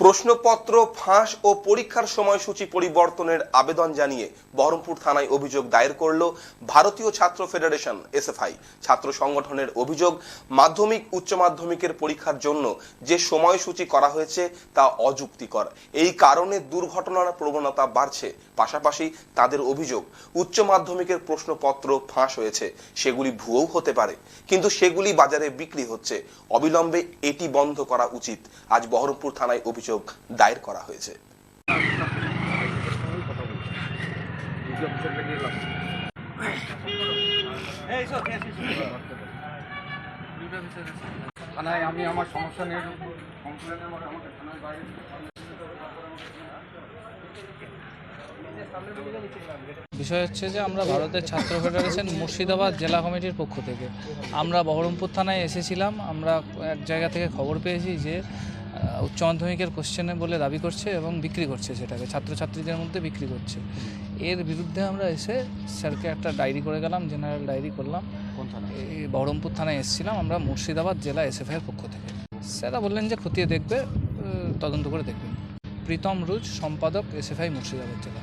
প্রশ্নপত্র, ফাঁস ও পরীক্ষার সময়সূচি পরিবর্তনের আবেদন জানিয়ে বহরমপুর থানায় অভিযোগ দায়ের করল ভারতীয় ছাত্র ফেডারেশন, এসএফআই। ছাত্র সংগঠনের অভিযোগ, মাধ্যমিক, উচ্চ মাধ্যমিকের পরীক্ষার জন্য যে সময়সূচি করা হয়েছে তা অযুক্তিকর। এই কারণে দুর্ঘটনার প্রবণতা বাড়ছে। পাশাপাশি তাদের অভিযোগ, উচ্চ মাধ্যমিকের প্রশ্নপত্র ফাঁস হয়েছে। সেগুলি ভুয়ো হতে পারে, কিন্তু সেগুলি বাজারে বিক্রি হচ্ছে। অবিলম্বে এটি বন্ধ করা উচিত। আজ বহরমপুর থানায় অভিযোগ দায়ের করা হয়েছে। থানায় আমি আমার সমস্যা নিয়ে কমপ্লেন আমার আমাকে থানায় বাইরে বিষয় হচ্ছে যে আমরা ভারতের ছাত্র ফেডারেশন মুর্শিদাবাদ জেলা কমিটির পক্ষ থেকে আমরা বহরমপুর থানায় এসেছিলাম। আমরা এক জায়গা থেকে খবর পেয়েছি যে উচ্চ মাধ্যমিকের কোশ্চেনে বলে দাবি করছে এবং বিক্রি করছে সেটাকে ছাত্রছাত্রীদের মধ্যে বিক্রি করছে। এর বিরুদ্ধে আমরা এসে স্যারকে একটা ডায়েরি করে গেলাম জেনারেল ডায়েরি করলাম। এই বহরমপুর থানায় এসেছিলাম আমরা মুর্শিদাবাদ জেলা এসএফআইয়ের পক্ষ থেকে। স্যারা বললেন যে খতিয়ে দেখবে তদন্ত করে দেখবেন। প্রীতম রুজ সম্পাদক এস এসএফআই মুর্শিদাবাদ জেলা।